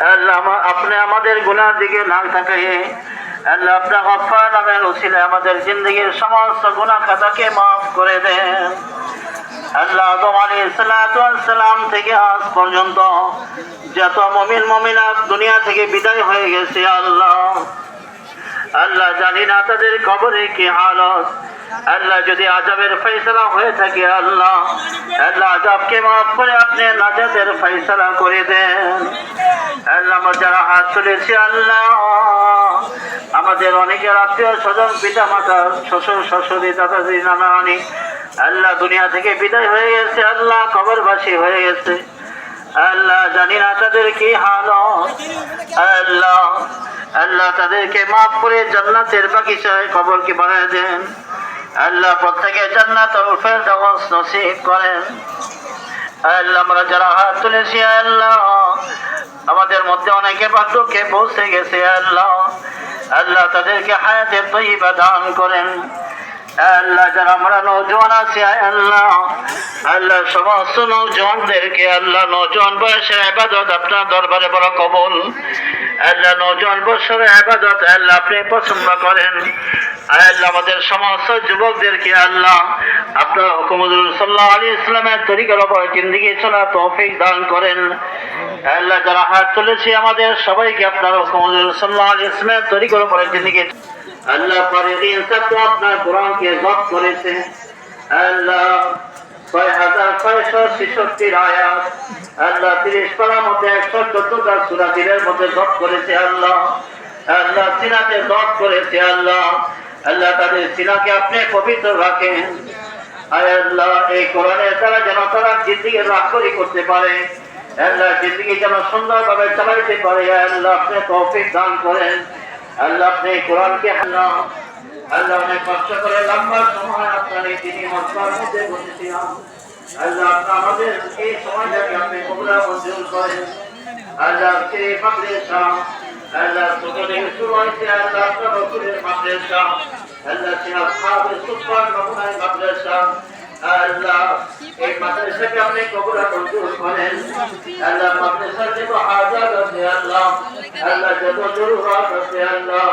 আপনি আমাদের গুনার দিকে না তাকাইয়ে আল্লাহ আপনার গফার নামের উসিলে আমাদের জিন্দগির সমস্ত গুনাহ খাতাকে মাফ করে দেন। আল্লাহ আলী সালাম থেকে আজ পর্যন্ত যত মমিন, মমিনাত দুনিয়া থেকে বিদায় হয়ে গেছে আল্লাহ। আল্লাহ জানি না তাদের কবরে কি হালত। আল্লাহ যদি আজাবের ফয়সলা হয়ে থাকে, আল্লাহ আল্লাহ আজাবকে মাফ করে আপনি নাজাতের ফয়সলা করে দেন। আল্লাহ, আমার যারা হাত তুলেছে, আল্লাহ, আমাদের অনেকের আত্মীয় স্বজন পিতা মাতা শ্বশুর, শাশুড়ি দাদাদি নানা নানি আল্লাহ দুনিয়া থেকে বিদায় হয়ে গেছে, আল্লাহ কবরবাসী হয়ে গেছে। আল্লাহ, জানি না তাদের কি হালত আল্লাহ আল্লাহ তাদেরকে মাফ করে জান্নাতের বাগিচায় কবরকে বাড়ায় দেন। আল্লাহ প্রত্যেকে জান্নাত ফেরদাউস নসিব করেন। আল্লাহ, আমরা যারা হাত তুলেছি আল্লাহ। আমাদের মধ্যে অনেকে বাধ্যকে পৌঁছে গেছে আল্লাহ। আল্লাহ তাদেরকে হায়াতের তৈবা দান করেন। আল্লাহ, যারা আমরা নৌজওয়ান আছি আল্লাহ। আল্লাহ, সমস্ত নৌজওয়ানদেরকে আল্লাহ নৌজওয়ান বয়সের আবাদত আপনার দরবারে বড় কবল। আল্লাহ নৌজওয়ান বছরের আবাদত আল্লাহ, আপনি পছন্দ করেন। আল্লাহ, আমাদের আল্লাহ আপনার করেন। আমাদের সবাইকে আপনার আল্লাহ আপনার আল্লাহ তিরিশ মধ্যে একশো মধ্যে করেছে আল্লাহ। আল্লাহ করেছে আল্লাহ। আল্লাহ তাদের সিনাকে আপনি পবিত্র রাখেন। আয় আল্লাহ এই কোরআনের দ্বারা যেন তারা জিন্দিগি রাখরি করতে পারে। আল্লাহ জিন্দিগি যেন সুন্দরভাবে চালাইতে পারে। আল্লাহ আপনি তৌফিক দান করেন। আল্লাহ আপনি কোরআনকে আল্লাহ আল্লাহ অনেক কষ্ট করে লম্বা সময় আপনার এই দিনই মশলার মধ্যে বসেছিলাম। আল্লাহ আপনি আমাদের এই সময়টাকে আপনি কবুলা মঞ্জুর করেন। আল্লাহ কে মাদ্রাসা আল্লাহ ছোট থেকে শুরু হয়েছে আল্লাহ আপনার রসুলের মাদ্রাসা আল্লাহ সে আসহাবের সুপার নমুনায় মাদ্রাসা আল্লাহ এই মাদ্রাসাকে আপনি কবুলা মঞ্জুর করেন আল্লাহ মাদ্রাসার যত হাজার আছে আল্লাহ আল্লাহ যত জরুরত আছে আল্লাহ